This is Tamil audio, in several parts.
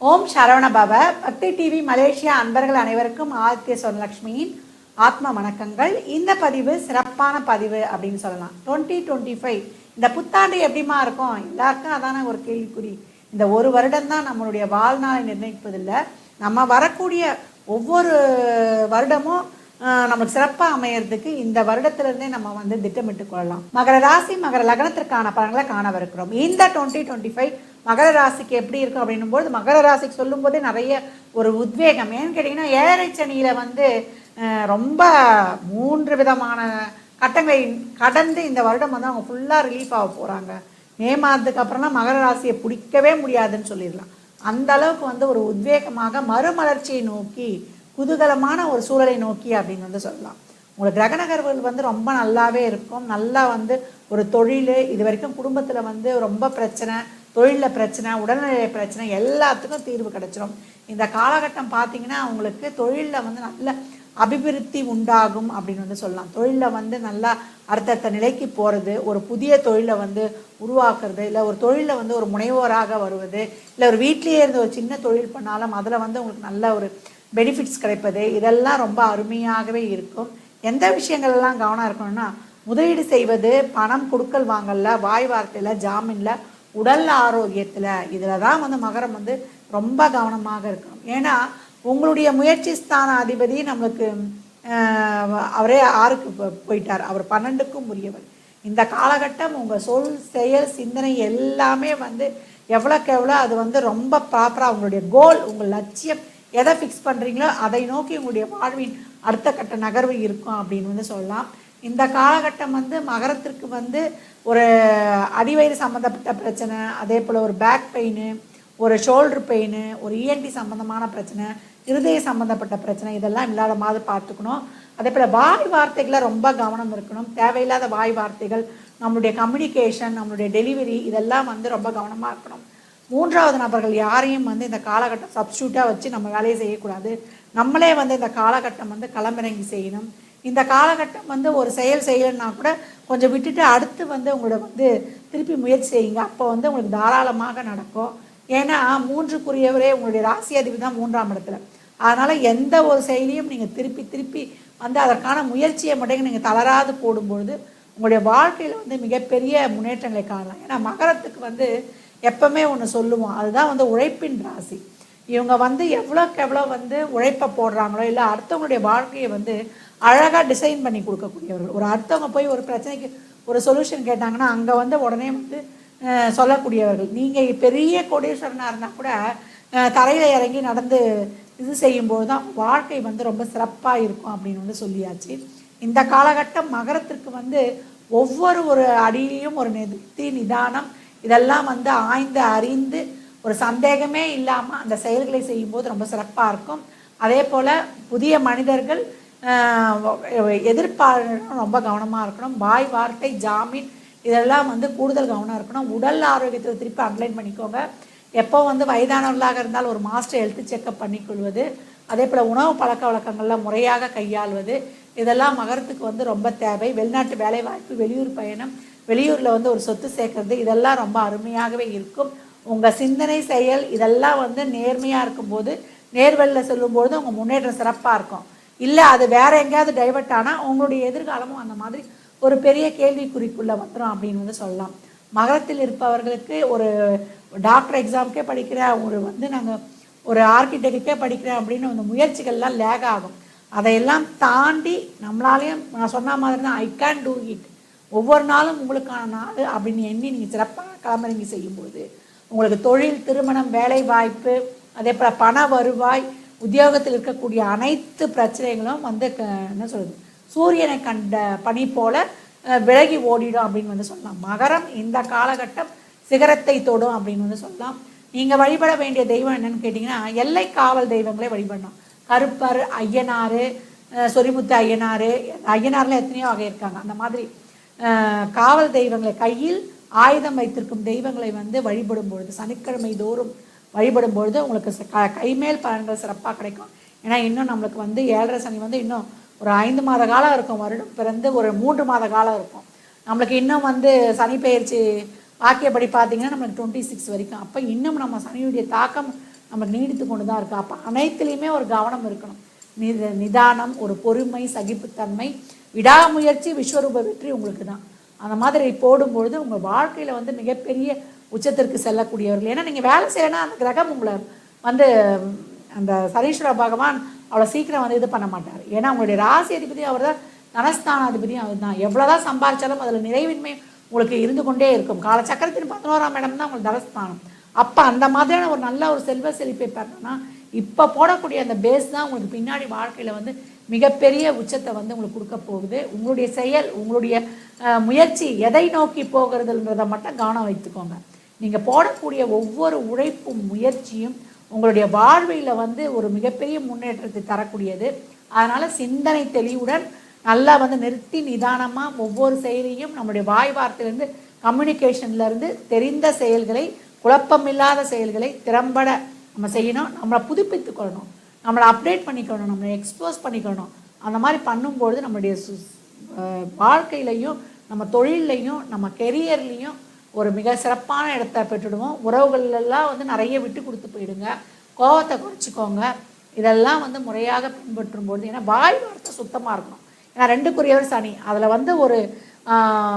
ஓம் சரவண பவ. பக்தி டிவி மலேசியா அன்பர்கள் அனைவருக்கும் ஆதித்ய சொன்னலக்ஷ்மியின் ஆத்ம வணக்கங்கள். இந்த பதிவு சிறப்பான பதிவு அப்படின்னு சொல்லலாம். டுவெண்ட்டி டுவெண்ட்டி ஃபைவ் இந்த புத்தாண்டு எப்படிமா இருக்கும்? எல்லாருக்கும் அதான ஒரு கேள்விக்குறி. இந்த ஒரு வருடம் தான் நம்மளுடைய வாழ்நாளை நிர்ணயிப்பதில்லை. நம்ம வரக்கூடிய ஒவ்வொரு வருடமும் நமக்கு சிறப்பாக அமையறதுக்கு இந்த வருடத்திலிருந்தே நம்ம வந்து திட்டமிட்டு கொள்ளலாம். மகர ராசி மகர லக்னத்திற்கான பலன்களை காணவிருக்கிறோம். இந்த டுவெண்ட்டி டுவெண்ட்டி ஃபைவ் மகர ராசிக்கு எப்படி இருக்கும் அப்படின்னும் போது மகர ராசிக்கு சொல்லும்போதே நிறைய ஒரு உத்வேகம். ஏன்னு கேட்டிங்கன்னா ஏழரை சனியில் வந்து ரொம்ப மூன்று விதமான கட்டங்களை கடந்து இந்த வருடம் வந்து அவங்க ஃபுல்லாக ரிலீஃப் ஆக போகிறாங்க மே மாதத்துக்கு அப்புறம்லாம் மகர ராசியை பிடிக்கவே முடியாதுன்னு சொல்லிடலாம். அந்த அளவுக்கு வந்து ஒரு உத்வேகமாக மறுமலர்ச்சியை நோக்கி குதூகலமான ஒரு சூழலை நோக்கி அப்படின்னு வந்து சொல்லலாம். உங்களுக்கு கிரக நகர்வுகள் வந்து ரொம்ப நல்லாவே இருக்கும். நல்லா வந்து ஒரு தொழில் இது வரைக்கும் குடும்பத்தில் வந்து ரொம்ப பிரச்சனை தொழிலில் பிரச்சனை உடல்நிலை பிரச்சனை எல்லாத்துக்கும் தீர்வு கிடைச்சிரும். இந்த காலகட்டம் பார்த்தீங்கன்னா அவங்களுக்கு தொழிலில் வந்து நல்ல அபிவிருத்தி உண்டாகும் அப்படின்னு வந்து சொல்லலாம். தொழிலில் வந்து நல்லா அடுத்தடுத்த நிலைக்கு போகிறது ஒரு புதிய தொழிலை வந்து உருவாக்குறது இல்லை ஒரு தொழிலில் வந்து ஒரு முனைவோராக வருவது இல்லை ஒரு வீட்லேயே இருந்து ஒரு சின்ன தொழில் பண்ணாலும் அதில் வந்து உங்களுக்கு நல்ல ஒரு பெனிஃபிட்ஸ் கிடைப்பது இதெல்லாம் ரொம்ப அருமையாகவே இருக்கும். எந்த விஷயங்கள்லாம் கவனம் இருக்கணும்னா முதலீடு செய்வது பணம் கொடுக்கல் வாங்கல வாய் வார்த்தையில் ஜாமீனில் உடல் ஆரோக்கியத்தில் இதில் தான் வந்து மகரம் வந்து ரொம்ப கவனமாக இருக்கணும். ஏன்னா உங்களுடைய முயற்சி ஸ்தான அதிபதி நம்மளுக்கு அவரே ஆறுக்கு போயிட்டார். அவர் பன்னெண்டுக்கும் உரியவர். இந்த காலகட்டம் உங்கள் சொல் செயல் சிந்தனை எல்லாமே வந்து எவ்வளோக்கு எவ்வளோ அது வந்து ரொம்ப ப்ராப்பராக உங்களுடைய கோல் உங்கள் லட்சியம் எதை ஃபிக்ஸ் பண்ணுறீங்களோ அதை நோக்கி உங்களுடைய வாழ்வின் அடுத்த கட்ட நகர்வு இருக்கும் அப்படின்னு வந்து சொல்லலாம். இந்த காலகட்டம் வந்து மகரத்திற்கு வந்து ஒரு அடிவயிறு சம்மந்தப்பட்ட பிரச்சனை அதே போல் ஒரு பேக் பெயின் ஒரு ஷோல்டர் பெயின் ஒரு இஎன்டி சம்மந்தமான பிரச்சனை இருதய சம்மந்தப்பட்ட பிரச்சனை இதெல்லாம் இல்லாத மாதிரி பார்த்துக்கணும். அதே போல் வாய் வார்த்தைகளை ரொம்ப கவனம் இருக்கணும். தேவையில்லாத வாய் வார்த்தைகள் நம்மளுடைய கம்யூனிகேஷன் நம்மளுடைய டெலிவரி இதெல்லாம் வந்து ரொம்ப கவனமாக இருக்கணும். மூன்றாவது நபர்கள் யாரையும் வந்து இந்த காலகட்டம் சப்ஸ்டியூட்டாக வச்சு நம்ம வேலையை செய்யக்கூடாது. நம்மளே வந்து இந்த காலகட்டம் வந்து களமிறங்கி செய்யணும். இந்த காலகட்டம் வந்து ஒரு செயல் செய்யலைன்னா கூட கொஞ்சம் விட்டுட்டு அடுத்து வந்து உங்களோட வந்து திருப்பி முயற்சி செய்யுங்க. அப்போ வந்து உங்களுக்கு தாராளமாக நடக்கும். ஏன்னா மூன்றுக்குரியவரே உங்களுடைய ராசி அதிபதி தான் மூன்றாம் இடத்துல. அதனால் எந்த ஒரு செயலியும் நீங்கள் திருப்பி திருப்பி வந்து அதற்கான முயற்சியை மட்டும் நீங்கள் தளராது போடும்பொழுது உங்களுடைய வாழ்க்கையில் வந்து மிகப்பெரிய முன்னேற்றங்களை காணலாம். ஏன்னா மகரத்துக்கு வந்து எப்பவுமே ஒன்று சொல்லுவோம். அதுதான் வந்து உழைப்பின் ராசி. இவங்க வந்து எவ்வளோக்கு எவ்வளோ வந்து உழைப்பை போடுறாங்களோ இல்லை அடுத்தவங்களுடைய வாழ்க்கையை வந்து அழகாக டிசைன் பண்ணி கொடுக்கக்கூடியவர்கள். ஒரு அடுத்தவங்க போய் ஒரு பிரச்சனைக்கு ஒரு சொல்யூஷன் கேட்டாங்கன்னா அங்கே வந்து உடனே வந்து சொல்லக்கூடியவர்கள். நீங்கள் பெரிய கோடீஸ்வரனாக இருந்தால் கூட தரையில் இறங்கி நடந்து இது செய்யும்போது தான் வாழ்க்கை வந்து ரொம்ப சிறப்பாக இருக்கும் அப்படின்னு வந்து சொல்லியாச்சு. இந்த காலகட்டம் மகரத்திற்கு வந்து ஒவ்வொரு ஒரு அடியிலையும் ஒரு நிறுத்தி நிதானம் இதெல்லாம் வந்து ஆய்ந்து அறிந்து ஒரு சந்தேகமே இல்லாமல் அந்த செயல்களை செய்யும்போது ரொம்ப சிறப்பாக இருக்கும். அதே போல் புதிய மனிதர்கள் எதிர்பார்க்கணும் ரொம்ப கவனமாக இருக்கணும். வாய் வார்த்தை ஜாமீன் இதெல்லாம் வந்து கூடுதல் கவனம் இருக்கணும். உடல் ஆரோக்கியத்தில் திருப்பி அன்லைன் பண்ணிக்கோங்க. எப்போ வந்து வயதானவர்களாக இருந்தால் ஒரு மாஸ்டர் ஹெல்த் செக்கப் பண்ணிக்கொள்வது அதே போல் உணவு பழக்க வழக்கங்களில் முறையாக கையாள்வது. இதெல்லாம் மகரத்துக்கு வந்து ரொம்ப தேவை. வெளிநாட்டு வேலைவாய்ப்பு வெளியூர் பயணம் வெளியூரில் வந்து ஒரு சொத்து சேர்க்கறது இதெல்லாம் ரொம்ப அருமையாகவே இருக்கும். உங்கள் சிந்தனை செயல் இதெல்லாம் வந்து நேர்மையாக இருக்கும்போது நேர்வழியில் செல்லும்போது உங்கள் முன்னேற்றம் சிறப்பாக இருக்கும். இல்லை அது வேறு எங்கேயாவது டைவர்ட் ஆனால் உங்களுடைய எதிர்காலமும் அந்த மாதிரி ஒரு பெரிய கேள்விக்குறிக்குள்ளே வந்துடும் அப்படின்னு வந்து சொல்லலாம். மகரத்தில் இருப்பவர்களுக்கு ஒரு டாக்டர் எக்ஸாமுக்கே படிக்கிற ஒரு வந்து நாங்கள் ஒரு ஆர்கிடெக்டுக்கே படிக்கிறேன் அப்படின்னு அந்த முயற்சிகள்லாம் லேக் ஆகும். அதையெல்லாம் தாண்டி நம்மளாலேயும் நான் சொன்ன மாதிரி தான் ஐ கேன் டூ இட் ஒவ்வொரு நாளும் உங்களுக்கான நாள் அப்படின்னு எண்ணி நீங்கள் சிறப்பாக கிளம்புறீங்க செய்யும்போது. உங்களுக்கு தொழில் திருமணம் வேலை வாய்ப்பு அதே போல் பண வருவாய் உத்தியோகத்தில் இருக்கக்கூடிய அனைத்து பிரச்சனைகளும் வந்து க- என்ன சொல்கிறது சூரியனை கண்ட பனி போல விலகி ஓடிடும் அப்படின்னு வந்து சொல்லலாம். மகரம் இந்த காலகட்டம் சிகரத்தை தொடும் அப்படின்னு வந்து சொல்லலாம். நீங்கள் வழிபட வேண்டிய தெய்வம் என்னன்னு கேட்டிங்கன்னா எல்லை காவல் தெய்வங்களே வழிபடணும். கருப்பர் ஐயனார் சொரிமுத்து ஐயனார் ஐயனாரில் எத்தனையோ வகை இருக்காங்க. அந்த மாதிரி காவல் தெய்வங்களை கையில் ஆயுதம் வைத்திருக்கும் தெய்வங்களை வந்து வழிபடும் பொழுது சனிக்கிழமை தோறும் வழிபடும் பொழுது உங்களுக்கு ச- க- கைமேல் பலன்கள் சிறப்பாக கிடைக்கும். ஏன்னா இன்னும் நம்மளுக்கு வந்து ஏழரை சனி வந்து இன்னும் ஒரு ஐந்து மாத காலம் இருக்கும். வருடம் பிறந்து ஒரு மூன்று மாத காலம் இருக்கும். நம்மளுக்கு இன்னும் வந்து சனி பயிற்சி வாக்கியப்படி பார்த்தீங்கன்னா நம்மளுக்கு டுவெண்ட்டி சிக்ஸ் வரைக்கும். அப்போ இன்னும் நம்ம சனியுடைய தாக்கம் நம்ம நீடித்து கொண்டு தான் இருக்குது அப்போ அனைத்துலேயுமே ஒரு கவனம் இருக்கணும். நித நிதானம் ஒரு பொறுமை சகிப்புத்தன்மை விடாமுயற்சி விஸ்வரூப வெற்றி உங்களுக்கு தான் அந்த மாதிரி போடும்பொழுது உங்கள் வாழ்க்கையில் வந்து மிகப்பெரிய உச்சத்திற்கு செல்லக்கூடியவர்கள். ஏன்னா நீங்கள் வேலை செய்யலைன்னா அந்த கிரகம் உங்களை வந்து அந்த சரீஸ்வர பகவான் அவ்வளோ சீக்கிரம் வந்து இது பண்ண மாட்டார். ஏன்னா உங்களுடைய ராசி அதிபதி அவர் தான் தனஸ்தானாதிபதியும் அவர் தான். எவ்வளோதான் சம்பாதிச்சாலும் அதில் நிறைவின்மை உங்களுக்கு இருந்து கொண்டே இருக்கும். காலச்சக்கரத்தின் பதினோராம் இடம் தான் உங்களுக்கு தனஸ்தானம். அப்போ அந்த மாதிரியான ஒரு நல்ல ஒரு செல்வ செழிப்பை பெறணும்னா இப்போ போடக்கூடிய அந்த பேஸ் தான் உங்களுக்கு பின்னாடி வாழ்க்கையில் வந்து மிகப்பெரிய உச்சத்தை வந்து உங்களுக்கு கொடுக்க போகுது. உங்களுடைய செயல் உங்களுடைய முயற்சி எதை நோக்கி போகிறதுன்றதை மட்டும் கவனம் வைத்துக்கோங்க. நீங்கள் போடக்கூடிய ஒவ்வொரு உழைப்பும் முயற்சியும் உங்களுடைய வாழ்வையில் வந்து ஒரு மிகப்பெரிய முன்னேற்றத்தை தரக்கூடியது. அதனால் சிந்தனை தெளிவுடன் நல்லா வந்து நிறுத்தி நிதானமாக ஒவ்வொரு செயலையும் நம்முடைய வாய் வார்த்தையிலேருந்து கம்யூனிகேஷன்லேருந்து தெரிந்த செயல்களை குழப்பமில்லாத செயல்களை திறம்பட நம்ம செய்யணும் நம்மளை புதுப்பித்துக்கொள்ளணும் நம்மளை அப்டேட் பண்ணிக்கணும் நம்மளை எக்ஸ்போஸ் பண்ணிக்கணும். அந்த மாதிரி பண்ணும்பொழுது நம்மளுடைய சு- வாழ்க்கையிலையும் நம்ம தொழில்லையும் நம்ம கெரியர்லேயும் ஒரு மிக சிறப்பான இடத்த பெற்றுடுவோம். உறவுகளெல்லாம் வந்து நிறைய விட்டு கொடுத்து போயிடுங்க. கோவத்தை குறைச்சிக்கோங்க. இதெல்லாம் வந்து முறையாக பின்பற்றும் பொழுது ஏன்னா வாய் வார்த்தை சுத்தமாக இருக்கணும். ஏன்னா ரெண்டுக்குரியவர் சனி. அதில் வந்து ஒரு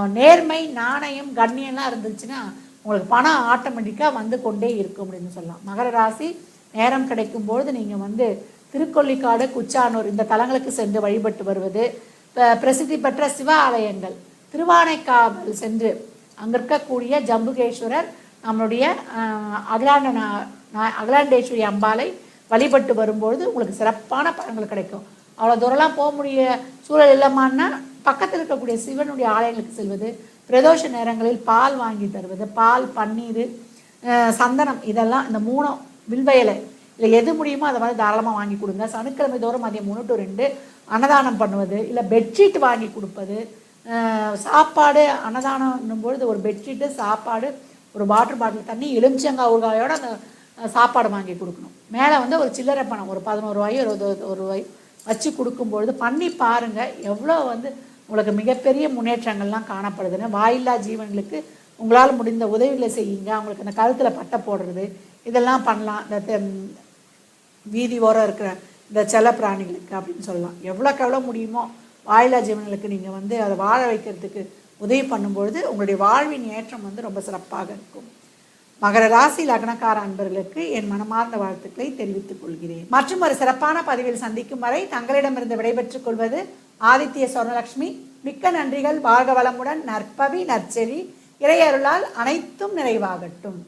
நேர்மை நாணயம் கண்ணியம்லாம் இருந்துச்சுன்னா உங்களுக்கு பணம் ஆட்டோமேட்டிக்காக வந்து கொண்டே இருக்கும் அப்படின்னு சொல்லலாம். மகர ராசி நேரம் கிடைக்கும் பொழுது நீங்கள் வந்து திருக்கொல்லிக்காடு குச்சானூர் இந்த தலங்களுக்கு சென்று வழிபட்டு வருவது. ப- பிரசித்தி பெற்ற சிவ ஆலயங்கள் திருவானைக்காவல் சென்று அங்கே இருக்கக்கூடிய ஜம்புகேஸ்வரர் நம்மளுடைய அகலாண்ட அகிலாண்ட நா- அகிலாண்டேஸ்வரி அம்பாளை வழிபட்டு வரும்பொழுது உங்களுக்கு சிறப்பான பலன்கள் கிடைக்கும். அவ்வளோ தூரம்லாம் போக முடிய சூழல் இல்லமான்னா பக்கத்தில் இருக்கக்கூடிய சிவனுடைய ஆலயங்களுக்கு செல்வது. பிரதோஷ நேரங்களில் பால் வாங்கி தருவது பால் பன்னீர் சந்தனம் இதெல்லாம் இந்த மூணும் வில்வயலை. இல்லை எது முடியுமோ அதை வந்து தாராளமாக வாங்கி கொடுங்க. சனிக்கிழமை தோறும் மதியம் மூணு டு ரெண்டு அன்னதானம் பண்ணுவது இல்லை பெட்ஷீட் வாங்கி கொடுப்பது சாப்பாடு அன்னதானம் பொழுது ஒரு பெட்ஷீட்டு சாப்பாடு ஒரு வாட்டர் பாட்டில் தண்ணி எலுமிச்சங்காய் ஊறுகாயோட அந்த சாப்பாடு வாங்கி கொடுக்கணும். மேலே வந்து ஒரு சில்லறை பணம் ஒரு பதினோரு ரூபாயோ இருபது ஒரு ரூபாய் வச்சு கொடுக்கும்பொழுது பண்ணி பாருங்கள் எவ்வளோ வந்து உங்களுக்கு மிகப்பெரிய முன்னேற்றங்கள்லாம் காணப்படுதுன்னு வாயில்லா ஜீவன்களுக்கு உங்களால் முடிந்த உதவிகளை செய்யுங்க. அவங்களுக்கு அந்த கழுத்தில் பட்டை போடுறது இதெல்லாம் பண்ணலாம். இந்த தெ- வீதி ஓரம் இருக்கிற இந்த செல பிராணிகளுக்கு அப்படின்னு சொல்லலாம். எவ்வளோக்கு எவ்வளோ முடியுமோ வாயிலா ஜீவன்களுக்கு நீங்கள் வந்து அதை வாழ வைக்கிறதுக்கு உதவி பண்ணும்பொழுது உங்களுடைய வாழ்வின் ஏற்றம் வந்து ரொம்ப சிறப்பாக இருக்கும். மகர ராசி லக்னக்கார அன்பர்களுக்கு என் மனமார்ந்த வாழ்த்துக்களை தெரிவித்துக் கொள்கிறேன். மற்றும் ஒரு சிறப்பான பதிவில் சந்திக்கும் வரை தங்களிடமிருந்து விடைபெற்றுக் கொள்வது ஆதித்ய சொர்ணலட்சுமி மிக்க நன்றிகள். வாழ்க வளமுடன். நற்பவி நற்செறி இறையருளால் அனைத்தும் நிறைவாகட்டும்.